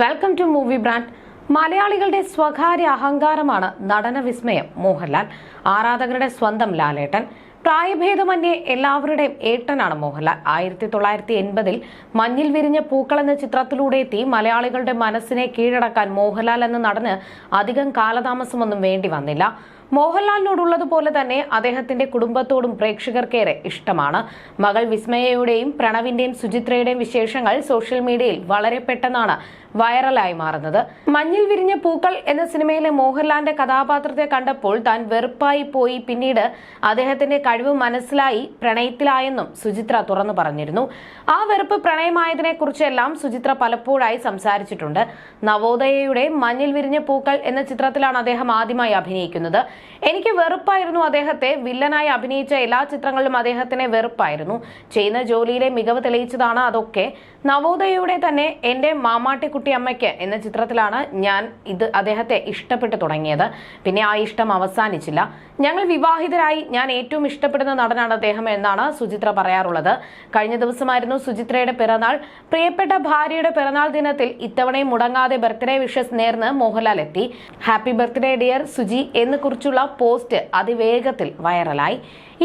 Welcome to movie brand മലയാളികളുടെ സ്വകാര്യ അഹങ്കാരമാണ് നടന വിസ്മയം മോഹൻലാൽ ആരാധകരുടെ സ്വന്തം ലാലേട്ടൻ പ്രായഭേദമന്യേ എല്ലാവരുടെയും ഏട്ടനാണ് മോഹൻലാൽ. ആയിരത്തി തൊള്ളായിരത്തി എൺപതിൽ മഞ്ഞിൽ വിരിഞ്ഞ പൂക്കൾ എന്ന ചിത്രത്തിലൂടെ എത്തി മലയാളികളുടെ മനസ്സിനെ കീഴടക്കാൻ മോഹൻലാൽ എന്ന നടന് അധികം കാലതാമസമൊന്നും വേണ്ടി വന്നില്ല. മോഹൻലാലിനോടുള്ളതുപോലെ തന്നെ അദ്ദേഹത്തിന്റെ കുടുംബത്തോടും പ്രേക്ഷകർക്കേറെ ഇഷ്ടമാണ്. മകൾ വിസ്മയയുടെയും പ്രണവിന്റെയും സുചിത്രയുടെയും വിശേഷങ്ങൾ സോഷ്യൽ മീഡിയയിൽ വളരെ പെട്ടെന്നാണ് വൈറലായി മാറുന്നത്. മഞ്ഞിൽ വിരിഞ്ഞ പൂക്കൾ എന്ന സിനിമയിലെ മോഹൻലാലിന്റെ കഥാപാത്രത്തെ കണ്ടപ്പോൾ താൻ വെറുപ്പായി പോയി. പിന്നീട് അദ്ദേഹത്തിന്റെ കഴിവ് മനസ്സിലായി പ്രണയത്തിലായെന്നും സുചിത്ര തുറന്നു പറഞ്ഞിരുന്നു. ആ വെറുപ്പ് പ്രണയമായതിനെ കുറിച്ചെല്ലാം സുചിത്ര പലപ്പോഴായി സംസാരിച്ചിട്ടുണ്ട്. നവോദയയുടെ മഞ്ഞിൽ വിരിഞ്ഞ പൂക്കൾ എന്ന ചിത്രത്തിലാണ് അദ്ദേഹം ആദ്യമായി അഭിനയിക്കുന്നത്. എനിക്ക് വെറുപ്പായിരുന്നു അദ്ദേഹത്തെ. വില്ലനായി അഭിനയിച്ച എല്ലാ ചിത്രങ്ങളിലും അദ്ദേഹത്തിനെ വെറുപ്പായിരുന്നു. ചെയ്യുന്ന ജോലിയിലെ മികവ് തെളിയിച്ചതാണ് അതൊക്കെ. നവോദയയുടെ തന്നെ എന്റെ മാമാട്ടിക്കുട്ടി അമ്മയ്ക്ക് എന്ന ചിത്രത്തിലാണ് ഞാൻ ഇത് അദ്ദേഹത്തെ ഇഷ്ടപ്പെട്ടു തുടങ്ങിയത്. പിന്നെ ആ ഇഷ്ടം അവസാനിച്ചില്ല. ഞങ്ങൾ വിവാഹിതരായി ഞാൻ ഏറ്റവും ഇഷ്ടപ്പെടുന്ന നടനാണ് അദ്ദേഹം എന്നാണ് സുചിത്ര പറയാറുള്ളത്. കഴിഞ്ഞ ദിവസമായിരുന്നു സുചിത്രയുടെ പിറന്നാൾ. പ്രിയപ്പെട്ട ഭാര്യയുടെ പിറന്നാൾ ദിനത്തിൽ ഇത്തവണയും മുടങ്ങാതെ ബർത്ത്ഡേ വിഷസ് നേർന്ന് മോഹൻലാൽ എത്തി. ഹാപ്പി ബർത്ത്ഡേ ഡിയർ സുജി എന്ന് കുറിച്ചുള്ള പോസ്റ്റ് അതിവേഗത്തിൽ വൈറലായി.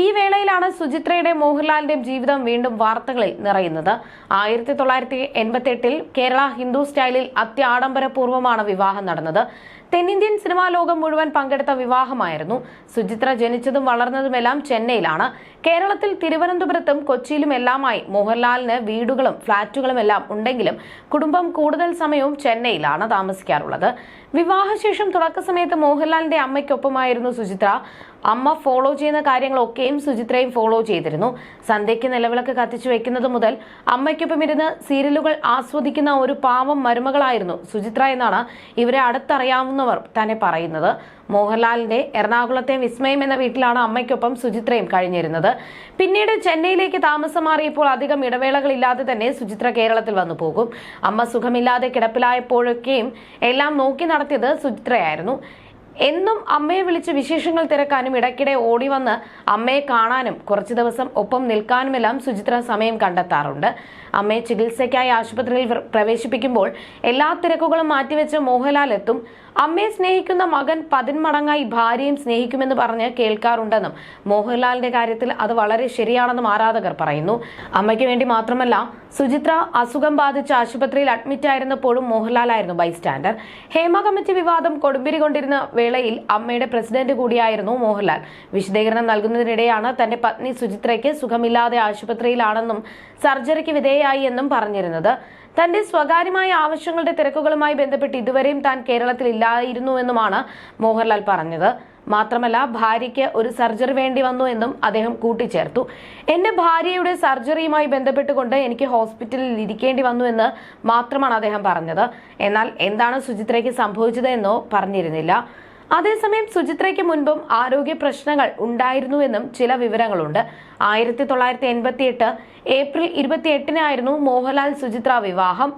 ഈ വേളയിലാണ് സുചിത്രയുടെ മോഹൻലാലിന്റെയും ജീവിതം വീണ്ടും വാർത്തകളിൽ നിറയുന്നത്. ആയിരത്തി തൊള്ളായിരത്തി എൺപത്തി എട്ടിൽ കേരള ഹിന്ദു സ്റ്റൈലിൽ അത്യാഡംബരപൂർവമാണ് വിവാഹം നടന്നത്. തെന്നിന്ത്യൻ സിനിമാ ലോകം മുഴുവൻ പങ്കെടുത്ത വിവാഹമായിരുന്നു. സുചിത്ര ജനിച്ചതും വളർന്നതുമെല്ലാം ചെന്നൈയിലാണ്. കേരളത്തിൽ തിരുവനന്തപുരത്തും കൊച്ചിയിലും എല്ലാമായി മോഹൻലാലിന് വീടുകളും ഫ്ളാറ്റുകളും എല്ലാം ഉണ്ടെങ്കിലും കുടുംബം കൂടുതൽ സമയവും ചെന്നൈയിലാണ് താമസിക്കാറുള്ളത്. വിവാഹശേഷം തുടക്ക സമയത്ത് മോഹൻലാലിന്റെ അമ്മയ്ക്കൊപ്പമായിരുന്നു സുചിത്ര. അമ്മ ഫോളോ ചെയ്യുന്ന കാര്യങ്ങളൊക്കെയും സുചിത്രയും ഫോളോ ചെയ്തിരുന്നു. സന്ധ്യയ്ക്ക് നിലവിളക്ക് കത്തിച്ചു വെക്കുന്നത് മുതൽ അമ്മയ്ക്കൊപ്പം ഇരുന്ന് സീരിയലുകൾ ആസ്വദിക്കുന്ന ഒരു പാവം മരുമകളായിരുന്നു സുചിത്ര എന്നാണ് ഇവരെ അടുത്തറിയാവുന്നവർ തന്നെ പറയുന്നത്. മോഹൻലാലിന്റെ എറണാകുളത്തെ വിസ്മയം എന്ന വീട്ടിലാണ് അമ്മയ്ക്കൊപ്പം സുചിത്രയും കഴിഞ്ഞിരുന്നത്. പിന്നീട് ചെന്നൈയിലേക്ക് താമസം മാറിയപ്പോൾ അധികം ഇടവേളകളില്ലാതെ തന്നെ സുചിത്ര കേരളത്തിൽ വന്നു പോകും. അമ്മ സുഖമില്ലാതെ കിടപ്പിലായപ്പോഴൊക്കെയും എല്ലാം നോക്കി നടത്തിയത് സുചിത്രയായിരുന്നു. എന്നും അമ്മയെ വിളിച്ച് വിശേഷങ്ങൾ തിരക്കാനും ഇടയ്ക്കിടെ ഓടി വന്ന് അമ്മയെ കാണാനും കുറച്ചു ദിവസം ഒപ്പം നിൽക്കാനുമെല്ലാം സുചിത്ര സമയം കണ്ടെത്താറുണ്ട്. അമ്മയെ ചികിത്സയ്ക്കായി ആശുപത്രിയിൽ പ്രവേശിപ്പിക്കുമ്പോൾ എല്ലാ തിരക്കുകളും മാറ്റിവെച്ച് മോഹൻലാൽ എത്തും. അമ്മയെ സ്നേഹിക്കുന്ന മകൻ പതിന്മടങ്ങായി ഭാര്യയും സ്നേഹിക്കുമെന്ന് പറഞ്ഞ് കേൾക്കാറുണ്ടെന്നും മോഹൻലാലിന്റെ കാര്യത്തിൽ അത് വളരെ ശരിയാണെന്നും ആരാധകർ പറയുന്നു. അമ്മയ്ക്ക് വേണ്ടി മാത്രമല്ല സുചിത്ര അസുഖം ബാധിച്ച് ആശുപത്രിയിൽ അഡ്മിറ്റ് ആയിരുന്നപ്പോഴും മോഹൻലാലായിരുന്നു ബൈസ്റ്റാൻഡർ. ഹേമ കമ്മിറ്റി വിവാദം കൊടുമ്പിരി കൊണ്ടിരുന്ന വേളയിൽ അമ്മയുടെ പ്രസിഡന്റ് കൂടിയായിരുന്നു മോഹൻലാൽ. വിശദീകരണം നൽകുന്നതിനിടെയാണ് തന്റെ പത്നി സുചിത്രയ്ക്ക് സുഖമില്ലാതെ ആശുപത്രിയിലാണെന്നും സർജറിക്ക് വിധേയായി എന്നും പറഞ്ഞിരുന്നത്. തന്റെ സ്വകാര്യമായ ആവശ്യങ്ങളുടെ തിരക്കുകളുമായി ബന്ധപ്പെട്ട് ഇതുവരെയും താൻ കേരളത്തിൽ ഇല്ലായിരുന്നുവെന്നുമാണ് മോഹൻലാൽ പറഞ്ഞത്. മാത്രമല്ല ഭാര്യയ്ക്ക് ഒരു സർജറി വേണ്ടി വന്നു എന്നും അദ്ദേഹം കൂട്ടിച്ചേർത്തു. എന്റെ ഭാര്യയുടെ സർജറിയുമായി ബന്ധപ്പെട്ടുകൊണ്ട് എനിക്ക് ഹോസ്പിറ്റലിൽ ഇരിക്കേണ്ടി വന്നു എന്ന് മാത്രമാണ് അദ്ദേഹം പറഞ്ഞത്. എന്നാൽ എന്താണ് സുചിത്രയ്ക്ക് സംഭവിച്ചത് എന്നോ പറഞ്ഞിരുന്നില്ല. അതേസമയം സുചിത്രയ്ക്ക് മുൻപും ആരോഗ്യ പ്രശ്നങ്ങൾ ഉണ്ടായിരുന്നുവെന്നും ചില വിവരങ്ങളുണ്ട്. ആയിരത്തി തൊള്ളായിരത്തി എൺപത്തി എട്ട് ഏപ്രിൽ ഇരുപത്തി എട്ടിനായിരുന്നു മോഹൻലാൽ സുചിത്ര വിവാഹം.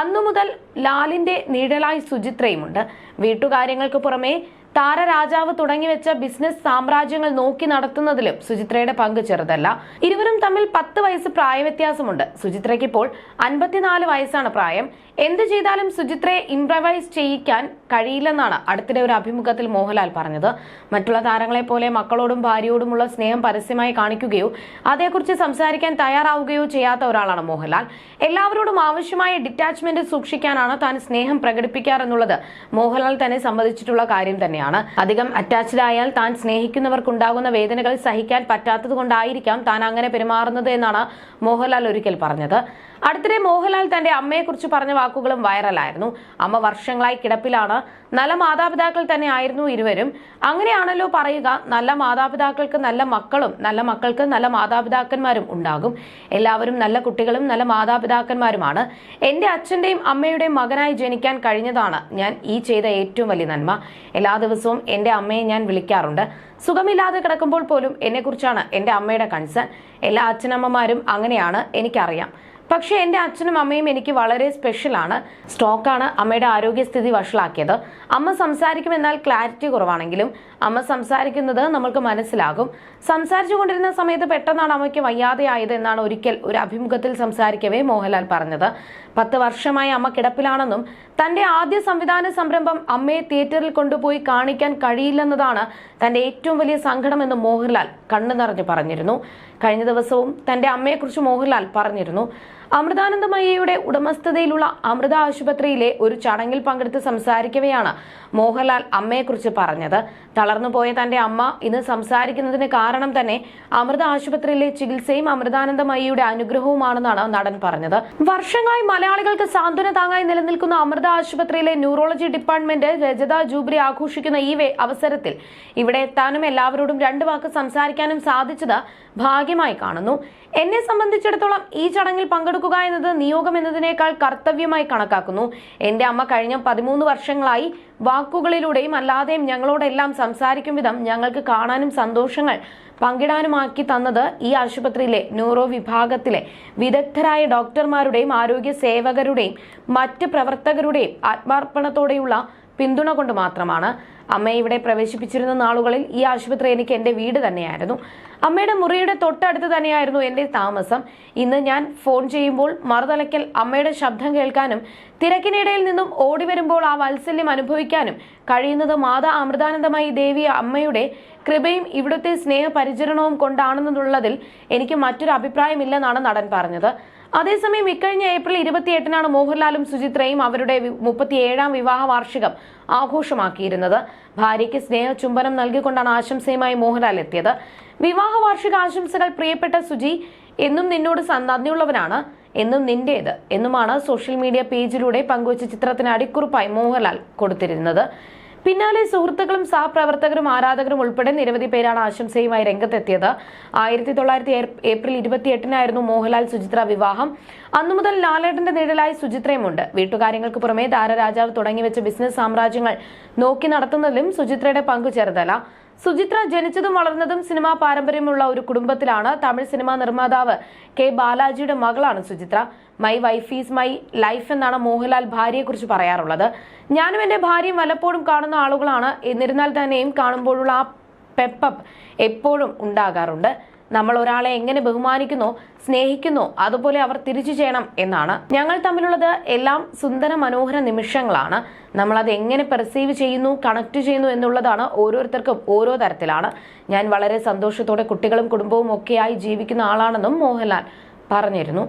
അന്നു മുതൽ ലാലിന്റെ നീഴലായി സുചിത്രയുമുണ്ട്. വീട്ടുകാര്യങ്ങൾക്ക് പുറമെ താരരാജാവ് തുടങ്ങിവെച്ച ബിസിനസ് സാമ്രാജ്യങ്ങൾ നോക്കി നടത്തുന്നതിലും സുചിത്രയുടെ പങ്ക് ചെറുതല്ല. ഇരുവരും തമ്മിൽ പത്ത് വയസ്സ് പ്രായവ്യത്യാസമുണ്ട്. സുചിത്രയ്ക്ക് ഇപ്പോൾ അൻപത്തിനാല് വയസ്സാണ് പ്രായം. എന്ത് ചെയ്താലും സുചിത്രയെ ഇംപ്രവൈസ് ചെയ്യിക്കാൻ കഴിയില്ലെന്നാണ് അടുത്തിടെ ഒരു അഭിമുഖത്തിൽ മോഹൻലാൽ പറഞ്ഞത്. മറ്റുള്ള താരങ്ങളെ പോലെ മക്കളോടും ഭാര്യയോടുമുള്ള സ്നേഹം പരസ്യമായി കാണിക്കുകയോ അതേക്കുറിച്ച് സംസാരിക്കാൻ തയ്യാറാവുകയോ ചെയ്യാത്ത ഒരാളാണ് മോഹൻലാൽ. എല്ലാവരോടും ആവശ്യമായ ഡിറ്റാച്ച്മെന്റ് സൂക്ഷിക്കാനാണ് താൻ സ്നേഹം പ്രകടിപ്പിക്കാറെന്നുള്ളത് മോഹൻലാൽ തന്നെ സംബന്ധിച്ചിട്ടുള്ള കാര്യം തന്നെയാണ്. അധികം അറ്റാച്ച്ഡ് ആയാൽ താൻ സ്നേഹിക്കുന്നവർക്കുണ്ടാകുന്ന വേദനകൾ സഹിക്കാൻ പറ്റാത്തത് കൊണ്ടായിരിക്കാം താൻ അങ്ങനെ പെരുമാറുന്നത് എന്നാണ് മോഹൻലാൽ ഒരിക്കൽ പറഞ്ഞത്. അടുത്തിടെ മോഹൻലാൽ തന്റെ അമ്മയെക്കുറിച്ച് പറഞ്ഞ വാക്കുകളും വൈറലായിരുന്നു. അമ്മ വർഷങ്ങളായി കിടപ്പിലാണ്. നല്ല മാതാപിതാക്കൾ തന്നെ ആയിരുന്നു ഇരുവരും. അങ്ങനെയാണല്ലോ പറയുക നല്ല മാതാപിതാക്കൾക്ക് നല്ല മക്കളും നല്ല മക്കൾക്ക് നല്ല മാതാപിതാക്കന്മാരും ഉണ്ടാകും. എല്ലാവരും നല്ല കുട്ടികളും നല്ല മാതാപിതാക്കന്മാരുമാണ്. എന്റെ അച്ഛന്റെയും അമ്മയുടെയും മകനായി ജനിക്കാൻ കഴിഞ്ഞതാണ് ഞാൻ ഈ ചെയ്ത ഏറ്റവും വലിയ നന്മ. എല്ലാ ദിവസവും എന്റെ അമ്മയെ ഞാൻ വിളിക്കാറുണ്ട്. സുഖമില്ലാതെ കിടക്കുമ്പോൾ പോലും എന്നെക്കുറിച്ചാണ് എന്റെ അമ്മയുടെ കൺസേൺ എല്ലാ അച്ഛനമ്മമാരും അങ്ങനെയാണ് എനിക്കറിയാം. പക്ഷേ എന്റെ അച്ഛനും അമ്മയും എനിക്ക് വളരെ സ്പെഷ്യലാണ് സ്ട്രോക്കാണ് അമ്മയുടെ ആരോഗ്യസ്ഥിതി വഷളാക്കിയത്. അമ്മ സംസാരിക്കുമെന്നാൽ ക്ലാരിറ്റി കുറവാണെങ്കിലും അമ്മ സംസാരിക്കുന്നത് നമ്മൾക്ക് മനസ്സിലാകും. സംസാരിച്ചു കൊണ്ടിരുന്ന സമയത്ത് പെട്ടെന്നാണ് അമ്മയ്ക്ക് വയ്യാതെയായത് എന്നാണ് ഒരിക്കൽ ഒരു അഭിമുഖത്തിൽ സംസാരിക്കവേ മോഹൻലാൽ പറഞ്ഞത്. പത്ത് വർഷമായി അമ്മ കിടപ്പിലാണെന്നും തന്റെ ആദ്യ സംവിധാന സംരംഭം അമ്മയെ തിയേറ്ററിൽ കൊണ്ടുപോയി കാണിക്കാൻ കഴിയില്ലെന്നതാണ് തന്റെ ഏറ്റവും വലിയ സങ്കടമെന്ന് മോഹൻലാൽ കണ്ണു നിറഞ്ഞു പറഞ്ഞിരുന്നു. കഴിഞ്ഞ ദിവസവും തന്റെ അമ്മയെക്കുറിച്ച് മോഹൻലാൽ പറഞ്ഞിരുന്നു. അമൃതാനന്ദമയ്യയുടെ ഉടമസ്ഥതയിലുള്ള അമൃത ആശുപത്രിയിലെ ഒരു ചടങ്ങിൽ പങ്കെടുത്ത് സംസാരിക്കവെയാണ് മോഹൻലാൽ അമ്മയെക്കുറിച്ച് പറഞ്ഞത്. തളർന്നുപോയ തന്റെ അമ്മ ഇന്ന് സംസാരിക്കുന്നതിന് കാരണം തന്നെ അമൃത ആശുപത്രിയിലെ ചികിത്സയും അമൃതാനന്ദമയ്യയുടെ അനുഗ്രഹവുമാണെന്നാണ് നടൻ പറഞ്ഞത്. വർഷങ്ങളായി മലയാളികൾക്ക് സാന്ത്വന താങ്ങായി നിലനിൽക്കുന്ന അമൃത ആശുപത്രിയിലെ ന്യൂറോളജി ഡിപ്പാർട്ട്മെന്റ് രജത ജൂബിലി ആഘോഷിക്കുന്ന ഈ അവസരത്തിൽ ഇവിടെ എത്താനും എല്ലാവരോടും രണ്ടു വാക്ക് സംസാരിക്കാനും സാധിച്ചത് ഭാഗ്യമായി കാണുന്നു. എന്നെ സംബന്ധിച്ചിടത്തോളം ഈ ചടങ്ങിൽ പങ്കെടുക്കുക എന്നത് നിയോഗം എന്നതിനേക്കാൾ കർത്തവ്യമായി കണക്കാക്കുന്നു. എന്റെ അമ്മ കഴിഞ്ഞ പതിമൂന്ന് വർഷങ്ങളായി വാക്കുകളിലൂടെയും അല്ലാതെയും ഞങ്ങളോടെല്ലാം സംസാരിക്കും വിധം ഞങ്ങൾക്ക് കാണാനും സന്തോഷങ്ങൾ പങ്കിടാനുമാക്കി തന്നത് ഈ ആശുപത്രിയിലെ ന്യൂറോ വിഭാഗത്തിലെ വിദഗ്ധരായ ഡോക്ടർമാരുടെയും ആരോഗ്യ സേവകരുടെയും മറ്റ് പ്രവർത്തകരുടെയും ആത്മാർപ്പണത്തോടെയുള്ള പിന്തുണ കൊണ്ട് മാത്രമാണ്. അമ്മയെ ഇവിടെ പ്രവേശിപ്പിച്ചിരുന്ന നാളുകളിൽ ഈ ആശുപത്രി എനിക്ക് എന്റെ വീട് തന്നെയായിരുന്നു. അമ്മയുടെ മുറിയുടെ തൊട്ടടുത്ത് തന്നെയായിരുന്നു എന്റെ താമസം. ഇന്ന് ഞാൻ ഫോൺ ചെയ്യുമ്പോൾ മറുതലയ്ക്കൽ അമ്മയുടെ ശബ്ദം കേൾക്കാനും തിരക്കിനിടയിൽ നിന്നും ഓടി വരുമ്പോൾ ആ വാത്സല്യം അനുഭവിക്കാനും കഴിയുന്നത് മാതാ അമൃതാനന്ദമായി ദേവി അമ്മയുടെ കൃപയും ഇവിടുത്തെ സ്നേഹപരിചരണവും കൊണ്ടാണെന്നുള്ളതിൽ എനിക്ക് മറ്റൊരു അഭിപ്രായമില്ലെന്നാണ് നടൻ പറഞ്ഞത്. അതേസമയം ഇക്കഴിഞ്ഞ ഏപ്രിൽ ഇരുപത്തിയെട്ടിനാണ് മോഹൻലാലും സുചിത്രയും അവരുടെ മുപ്പത്തിയേഴാം വിവാഹ വാർഷികം ആഘോഷമാക്കിയിരുന്നത്. ഭാര്യയ്ക്ക് സ്നേഹചുംബനം നൽകിക്കൊണ്ടാണ് ആശംസയുമായി മോഹൻലാൽ എത്തിയത്. വിവാഹ വാർഷിക ആശംസകൾ പ്രിയപ്പെട്ട സുജി എന്നും നിന്നോട് നന്ദിയുള്ളവനാണ് എന്നും നിന്റേത് എന്നുമാണ് സോഷ്യൽ മീഡിയ പേജിലൂടെ പങ്കുവച്ച ചിത്രത്തിന് അടിക്കുറിപ്പായി മോഹൻലാൽ കൊടുത്തിരുന്നത്. പിന്നാലെ സുഹൃത്തുക്കളും സഹപ്രവർത്തകരും ആരാധകരും ഉൾപ്പെടെ നിരവധി പേരാണ് ആശംസയുമായി രംഗത്തെത്തിയത്. ആയിരത്തി തൊള്ളായിരത്തി ഏപ്രിൽ ഇരുപത്തിയെട്ടിനായിരുന്നു മോഹൻലാൽ സുചിത്ര വിവാഹം. അന്നു മുതൽ ലാലേട്ടന്റെ നിഴലായി സുചിത്രയുമുണ്ട്. വീട്ടുകാര്യങ്ങൾക്ക് പുറമെ താരരാജാവ് തുടങ്ങിവെച്ച ബിസിനസ് സാമ്രാജ്യങ്ങൾ നോക്കി നടത്തുന്നതിലും സുചിത്രയുടെ പങ്കു ചെറുതല്ല സുചിത്ര ജനിച്ചതും വളർന്നതും സിനിമാ പാരമ്പര്യമുള്ള ഒരു കുടുംബത്തിലാണ് തമിഴ് സിനിമാ നിർമ്മാതാവ് കെ ബാലാജിയുടെ മകളാണ് Suchitra. My wife is my life എന്നാണ് മോഹൻലാൽ ഭാര്യയെക്കുറിച്ച് പറയാറുള്ളത്. ഞാനും എന്റെ ഭാര്യയും വല്ലപ്പോഴും കാണുന്ന ആളുകളാണ്. എന്നിരുന്നാൽ തന്നെയും കാണുമ്പോഴുള്ള ആ പെപ്പപ്പ് എപ്പോഴും ഉണ്ടാകാറുണ്ട്. നമ്മൾ ഒരാളെ എങ്ങനെ ബഹുമാനിക്കുന്നോ സ്നേഹിക്കുന്നു അതുപോലെ അവർ തിരിച്ചു ചെയ്യണം എന്നാണ്. ഞങ്ങൾ തമ്മിലുള്ളത് എല്ലാം സുന്ദര മനോഹര നിമിഷങ്ങളാണ്. നമ്മൾ അത് എങ്ങനെ പെർസീവ് ചെയ്യുന്നു കണക്ട് ചെയ്യുന്നു എന്നുള്ളതാണ് ഓരോരുത്തർക്കും ഓരോ തരത്തിലാണ്. ഞാൻ വളരെ സന്തോഷത്തോടെ കുട്ടികളും കുടുംബവും ഒക്കെയായി ജീവിക്കുന്ന ആളാണെന്നും മോഹൻലാൽ പറഞ്ഞിരുന്നു.